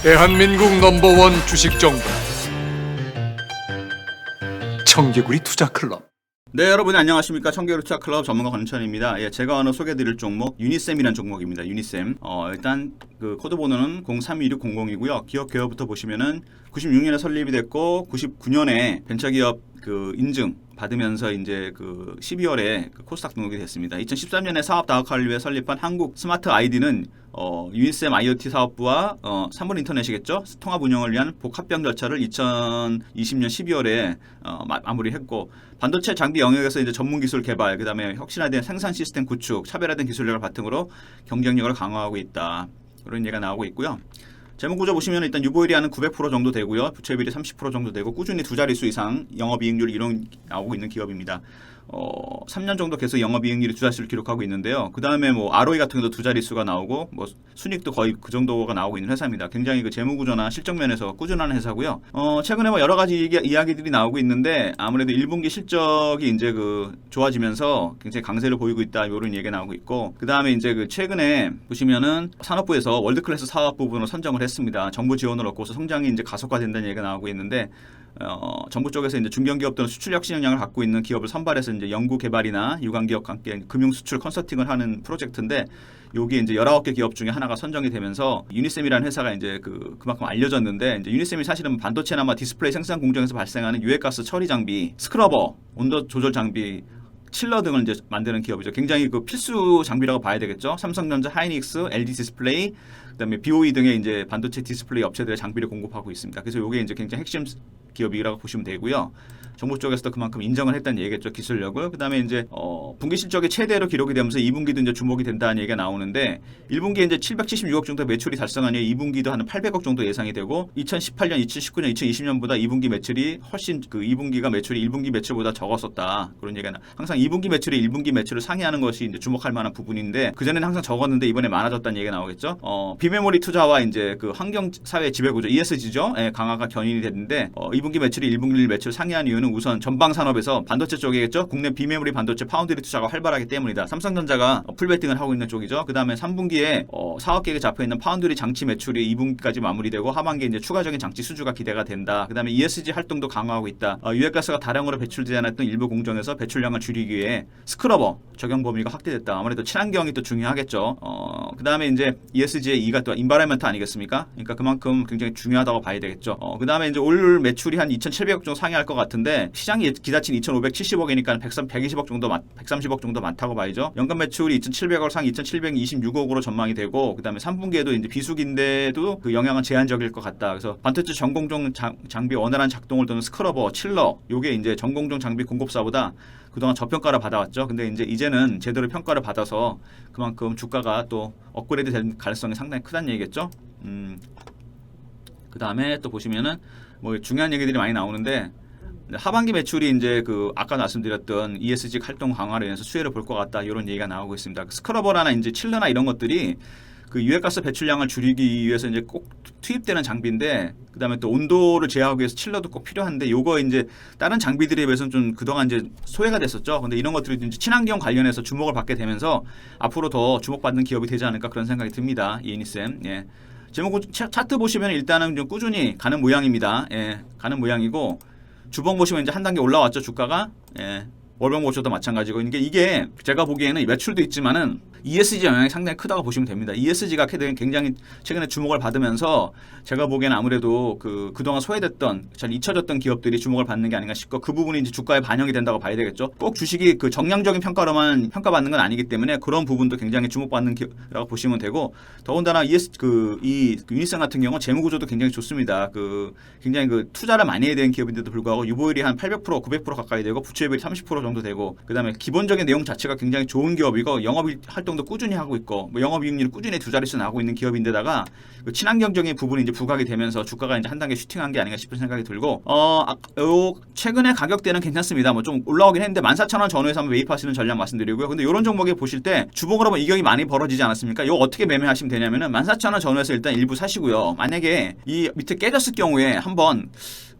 대한민국 넘버원 주식 정보 청개구리 투자 클럽 네, 여러분 안녕하십니까? 청계로 투자 클럽 전문가 권천입니다. 예, 제가 오늘 소개드릴 종목 유니셈이라는 종목입니다. 유니셈. 어, 일단 그 코드 번호는 032600이고요. 기업 개요부터 보시면은 96년에 설립이 됐고 99년에 벤처기업 그 인증 받으면서 이제 그 12월에 그 코스닥 등록이 됐습니다. 2013년에 사업 다각화를 위해 설립한 한국 스마트 아이디는 어, 유니셈 IoT 사업부와 어, 3분 인터넷이겠죠. 통합 운영을 위한 복합병 절차를 2020년 12월에 어, 마, 마무리했고 반도체 장비 영역에서 이제 전문 기술 개발, 그다음에 혁신화된 생산 시스템 구축, 차별화된 기술력을 바탕으로 경쟁력을 강화하고 있다. 그런 얘기가 나오고 있고요. 재무 구조 보시면 일단 유보율이 한 900% 정도 되고요. 부채 비율이 30% 정도 되고 꾸준히 두 자릿수 이상 영업이익률 이런 나오고 있는 기업입니다. 어, 3년 정도 계속 영업이익률이 두 자릿수를 기록하고 있는데요. 그 다음에 뭐 ROE 같은 것도 두 자릿수가 나오고 뭐 순익도 거의 그 정도가 나오고 있는 회사입니다. 굉장히 그 재무 구조나 실적 면에서 꾸준한 회사고요. 어, 최근에 뭐 여러 가지 얘기, 이야기 들이 나오고 있는데 아무래도 1분기 실적이 이제 그 좋아지면서 굉장히 강세를 보이고 있다 이런 얘기가 나오고 있고 그 다음에 이제 그 최근에 보시면은 산업부에서 월드클래스 사업 부분을 선정을 했습니다. 정부 지원을 얻고서 성장이 이제 가속화된다는 얘기가 나오고 있는데 어, 정부 쪽에서 이제 중견기업들은 수출 혁신 역량을 갖고 있는 기업을 선발해서 이제 연구 개발이나 유관기업과 함께 금융 수출 컨설팅을 하는 프로젝트인데 여기 이제 19개 기업 중에 하나가 선정이 되면서 유니셈이라는 회사가 이제 그 그만큼 알려졌는데 이제 유니셈이 사실은 반도체나 마 디스플레이 생산 공정에서 발생하는 유해가스 처리 장비, 스크러버, 온도 조절 장비 칠러 등을 이제 만드는 기업이죠. 굉장히 그 필수 장비라고 봐야 되겠죠. 삼성전자, 하이닉스, LG 디스플레이, 그다음에 BOE 등의 이제 반도체 디스플레이 업체들의 장비를 공급하고 있습니다. 그래서 이게 이제 굉장히 핵심 기업이라고 보시면 되고요. 정부 쪽에서도 그만큼 인정을 했다는 얘기겠죠 기술력을 그다음에 이제 어, 분기 실적이 최대로 기록이 되면서 2분기도 이제 주목이 된다는 얘기가 나오는데 1분기에 이제 776억 정도 매출이 달성하니 2분기도 한 800억 정도 예상이 되고 2018년, 2019년, 2020년보다 2분기 매출이 훨씬 그 2분기가 매출이 1분기 매출보다 적었었다 그런 얘기가 나. 항상 2분기 매출이 1분기 매출을 상회하는 것이 이제 주목할 만한 부분인데 그 전에는 항상 적었는데 이번에 많아졌다는 얘기가 나오겠죠. 어, 비 메모리 투자와 이제 그 환경 사회 지배 구조 ESG죠. 예, 강화가 견인이 됐는데 어, 2분기 매출이 1분기 매출 상회한 이유는 우선 전방 산업에서 반도체 쪽이겠죠. 국내 비메모리 반도체 파운드리 투자가 활발하기 때문이다. 삼성전자가 어, 풀베팅을 하고 있는 쪽이죠. 그 다음에 3분기에 어, 사업 계획에 잡혀 있는 파운드리 장치 매출이 2분기까지 마무리되고 하반기에 이제 추가적인 장치 수주가 기대가 된다. 그 다음에 ESG 활동도 강화하고 있다. 어, 유해가스가 다량으로 배출되지 않았던 일부 공정에서 배출량을 줄이기 위해 스크러버 적용 범위가 확대됐다. 아무래도 친환경이 또 중요하겠죠. 어, 그 다음에 이제 ESG의 E가 또 인바라멘트 아니겠습니까? 그러니까 그만큼 굉장히 중요하다고 봐야 되겠죠. 어, 그 다음에 이제 올 매출이 한 2,700억 정도 상회할 것 같은데 시장이 기다친 2,570억이니까 130억 정도 많, 130억 정도 많다고 봐야죠. 연간 매출이 2,700억 상 2,726억으로 전망이 되고 그 다음에 3분기에도 이제 비수기인데도 그 영향은 제한적일 것 같다. 그래서 반도체 전공정 장, 장비 원활한 작동을 도는 스크러버, 칠러 요게 이제 전공정 장비 공급사보다 그동안 저평가를 받아왔죠. 근데 이제 이제는 제대로 평가를 받아서 그만큼 주가가 또 업그레이드 될 가능성이 상당히 크다는 얘기겠죠. 음. 그 다음에 또 보시면은 뭐 중요한 얘기들이 많이 나오는데 하반기 매출이 이제 그 아까 말씀드렸던 ESG 활동 강화로 인해서 수혜를 볼 것 같다 이런 얘기가 나오고 있습니다. 그 스크러버라나 이제 칠러나 이런 것들이 그 유해가스 배출량을 줄이기 위해서 이제 꼭 투입되는 장비인데 그다음에 또 온도를 제어하기 위해서 칠러도 꼭 필요한데 요거 이제 다른 장비들에 비해서는 좀 그동안 이제 소외가 됐었죠. 근데 이런 것들이 이제 친환경 관련해서 주목을 받게 되면서 앞으로 더 주목받는 기업이 되지 않을까 그런 생각이 듭니다. 이니쌤. 예. 제목 차- 차트 보시면 일단은 좀 꾸준히 가는 모양입니다. 예. 가는 모양이고 주봉 보시면 이제 한 단계 올라왔죠 주가가 예. 월봉 보셔도 마찬가지고 이게 이게 제가 보기에는 매출도 있지만은 ESG 영향이 상당히 크다고 보시면 됩니다. ESG가 굉장히 최근에 주목을 받으면서 제가 보기에는 아무래도 그 그동안 소외됐던 잘 잊혀졌던 기업들이 주목을 받는 게 아닌가 싶고 그 부분이 이제 주가에 반영이 된다고 봐야 되겠죠. 꼭 주식이 그 정량적인 평가로만 평가받는 건 아니기 때문에 그런 부분도 굉장히 주목받는 기업이라고 보시면 되고 더군다나 ES 그이 그 유니선 같은 경우 재무 구조도 굉장히 좋습니다. 그 굉장히 그 투자를 많이 해야 되는 기업인데도 불구하고 유보율이 한 800% 900% 가까이 되고 부채율이 30% 정도 되고 그다음에 기본적인 내용 자체가 굉장히 좋은 기업이고 영업 활동 도 꾸준히 하고 있고 뭐 영업이익률이 꾸준히 두 자릿수 나고 있는 기업인데다가 그 친환경적인 부분이 이제 부각이 되면서 주가가 이제 한 단계 슈팅한 게 아닌가 싶은 생각이 들고 어 아, 요, 최근에 가격대는 괜찮습니다. 뭐 좀 올라오긴 했는데 14,000원 전후에서 한번 매입하시는 전략 말씀드리고요. 근데 이런 종목에 보실 때 주봉으로 보면 이격이 많이 벌어지지 않았습니까? 이거 어떻게 매매하시면 되냐면은 14,000원 전후에서 일단 일부 사시고요. 만약에 이 밑에 깨졌을 경우에 한번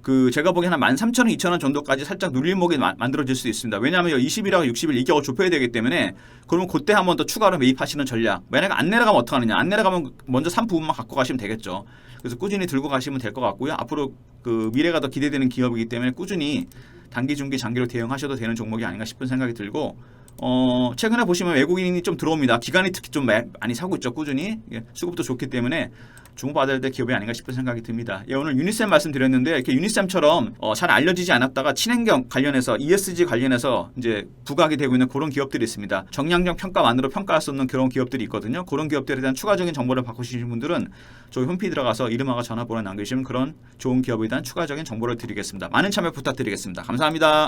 그 제가 보기에는 한 13,000원, 2,000원 정도까지 살짝 눌림목이 마- 만들어질 수 있습니다. 왜냐하면 20일하고 60일 이 격을 좁혀야 되기 때문에 그러면 그때 한 번 더 추가로 매입하시는 전략. 만약에 안 내려가면 어떡하느냐? 안 내려가면 먼저 산 부분만 갖고 가시면 되겠죠. 그래서 꾸준히 들고 가시면 될 것 같고요. 앞으로 그 미래가 더 기대되는 기업이기 때문에 꾸준히 단기, 중기, 장기로 대응하셔도 되는 종목이 아닌가 싶은 생각이 들고 어, 최근에 보시면 외국인이 좀 들어옵니다. 기관이 특히 좀 매- 많이 사고 있죠. 꾸준히. 예, 수급도 좋기 때문에 주목받아야 될 기업이 아닌가 싶은 생각이 듭니다. 예, 오늘 유니셈 말씀드렸는데 이렇게 유니셈처럼 어, 잘 알려지지 않았다가 친환경 관련해서 ESG 관련해서 이제 부각이 되고 있는 그런 기업들이 있습니다. 정량적 평가만으로 평가할 수 없는 그런 기업들이 있거든요. 그런 기업들에 대한 추가적인 정보를 받고 싶으신 분들은 저희 홈페이지 들어가서 이름하고 전화번호 남겨주시면 그런 좋은 기업에 대한 추가적인 정보를 드리겠습니다. 많은 참여 부탁드리겠습니다. 감사합니다.